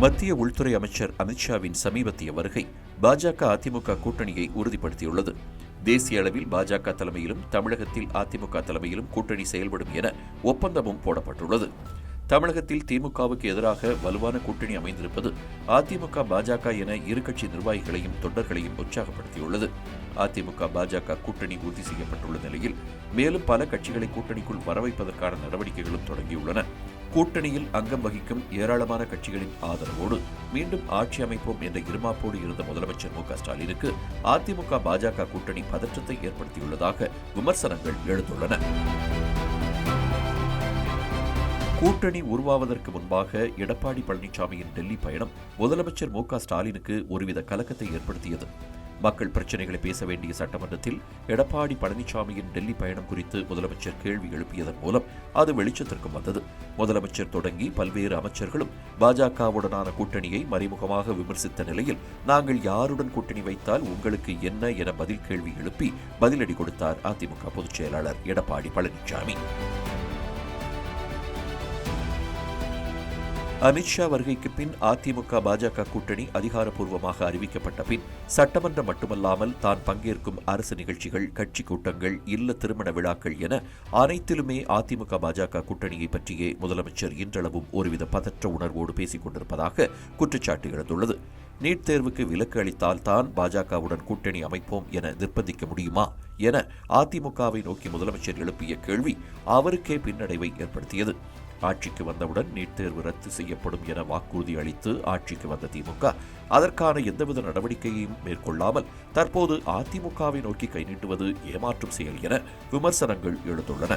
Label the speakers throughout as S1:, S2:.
S1: மத்திய உள்துறை அமைச்சர் அமித்ஷாவின் சமீபத்திய வருகை பாஜக அதிமுக கூட்டணியை உறுதிப்படுத்தியுள்ளது. தேசிய அளவில் பாஜக தலைமையிலும் தமிழகத்தில் அதிமுக தலைமையிலும் கூட்டணி செயல்படும் என ஒப்பந்தமும் போடப்பட்டுள்ளது. தமிழகத்தில் திமுகவுக்கு எதிராக வலுவான கூட்டணி அமைந்திருப்பது அதிமுக பாஜக என இரு கட்சி நிர்வாகிகளையும் தொண்டர்களையும் உற்சாகப்படுத்தியுள்ளது. அதிமுக பாஜக கூட்டணி உறுதி செய்யப்பட்டுள்ள நிலையில் மேலும் பல கட்சிகளை கூட்டணிக்குள் வரவைப்பதற்கான நடவடிக்கைகளும் தொடங்கியுள்ளன. கூட்டணியில் அங்கம் வகிக்கும் ஏராளமான கட்சிகளின் ஆதரவோடு மீண்டும் ஆட்சி அமைப்போம் என்ற இருமாப்போடு இருந்த முதலமைச்சர் மு க ஸ்டாலினுக்கு அதிமுக பாஜக கூட்டணி பதற்றத்தை ஏற்படுத்தியுள்ளதாக விமர்சனங்கள் எழுந்துள்ளன. கூட்டணி உருவாவதற்கு முன்பாக எடப்பாடி பழனிசாமியின் டெல்லி பயணம் முதலமைச்சர் மு க ஸ்டாலினுக்கு ஒருவித கலக்கத்தை ஏற்படுத்தியது. மக்கள் பிரச்சினைகளை பேச வேண்டிய சட்டமன்றத்தில் எடப்பாடி பழனிசாமியின் டெல்லி பயணம் குறித்து முதலமைச்சர் கேள்வி எழுப்பியதன் மூலம் அது வெளிச்சத்திற்கும் வந்தது. முதலமைச்சர் தொடங்கி பல்வேறு அமைச்சர்களும் பாஜகவுடனான கூட்டணியை மறைமுகமாக விமர்சித்த நிலையில் நாங்கள் யாருடன் கூட்டணி வைத்தால் உங்களுக்கு என்ன என பதில் கேள்வி எழுப்பி பதிலடி கொடுத்தார் அதிமுக பொதுச் செயலாளர் எடப்பாடி பழனிசாமி. அமித்ஷா வருகைக்கு பின் அதிமுக பாஜக கூட்டணி அதிகாரப்பூர்வமாக அறிவிக்கப்பட்ட பின் சட்டமன்றம் மட்டுமல்லாமல் தான் பங்கேற்கும் அரசு நிகழ்ச்சிகள் கட்சி கூட்டங்கள் இல்ல திருமண விழாக்கள் என அனைத்திலுமே அதிமுக பாஜக கூட்டணியை பற்றியே முதலமைச்சர் இன்றளவும் ஒருவித பதற்ற உணர்வோடு பேசிக் கொண்டிருப்பதாக குற்றச்சாட்டு எழுந்துள்ளது. நீட் தேர்வுக்கு விலக்கு அளித்தால் தான் பாஜகவுடன் கூட்டணி அமைப்போம் என நிர்பந்திக்க முடியுமா என அதிமுகவை நோக்கி முதலமைச்சர் எழுப்பிய கேள்வி அவருக்கே பின்னடைவை ஏற்படுத்தியது. ஆட்சிக்கு வந்தவுடன் நீட் தேர்வு ரத்து செய்யப்படும் என வாக்குறுதி அளித்து ஆட்சிக்கு வந்த திமுக அதற்கான எந்தவித நடவடிக்கையையும் மேற்கொள்ளாமல் தற்போது அதிமுகவை நோக்கி கை நீட்டுவது ஏமாற்றும் செயல் என விமர்சனங்கள் எழுந்துள்ளன.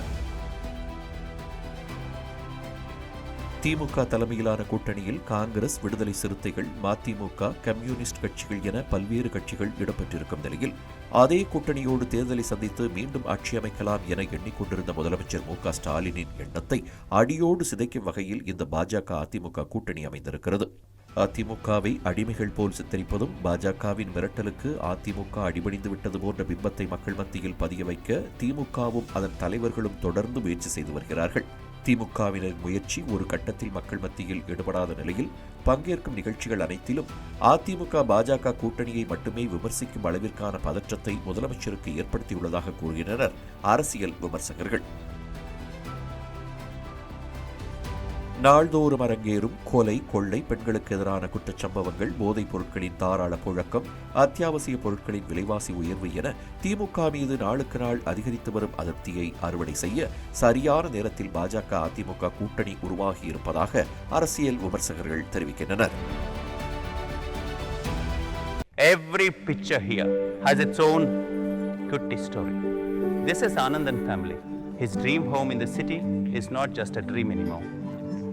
S1: திமுக தலைமையிலான கூட்டணியில் காங்கிரஸ் விடுதலை சிறுத்தைகள் மதிமுக கம்யூனிஸ்ட் கட்சிகள் என பல்வேறு கட்சிகள் இடம்பெற்றிருக்கும் நிலையில் அதே கூட்டணியோடு தேர்தலை சந்தித்து மீண்டும் ஆட்சி அமைக்கலாம் என எண்ணிக்கொண்டிருந்த முதலமைச்சர் மு ஸ்டாலினின் எண்ணத்தை அடியோடு சிதைக்கும் வகையில் இந்த பாஜக அதிமுக கூட்டணி அமைந்திருக்கிறது. அதிமுகவை அடிமைகள் போல் சித்தரிப்பதும் பாஜகவின் மிரட்டலுக்கு அதிமுக அடிபணிந்து விட்டது போன்ற பிம்பத்தை மக்கள் மத்தியில் பதிய வைக்க திமுகவும் அதன் தலைவர்களும் தொடர்ந்து முயற்சி செய்து வருகிறார்கள். திமுகவினர் முயற்சி ஒரு கட்டத்தில் மக்கள் மத்தியில் ஈடுபடாத நிலையில் பங்கேற்கும் நிகழ்ச்சிகள் அனைத்திலும் அதிமுக பாஜக கூட்டணியை மட்டுமே விமர்சிக்கும் அளவிற்கான பதற்றத்தை முதலமைச்சருக்கு ஏற்படுத்தியுள்ளதாக கூறுகின்றனர் அரசியல் விமர்சகர்கள். நாள்தோறும் அரங்கேறும் கொலை கொள்ளை பெண்களுக்கு எதிரான குற்றச்சம்பவங்கள் போதைப் பொருட்களின் தாராள புழக்கம் அத்தியாவசிய பொருட்களின் விலைவாசி உயர்வு என திமுக மீது நாளுக்கு நாள் அதிகரித்து வரும் அதிருப்தியை அறுவடை செய்ய சரியான நேரத்தில் பாஜக அதிமுக கூட்டணி உருவாகியிருப்பதாக அரசியல் விமர்சகர்கள் தெரிவிக்கின்றனர்
S2: Every picture here has its own kutti story. This is Anandan family. His dream home in the city is not just a dream anymore.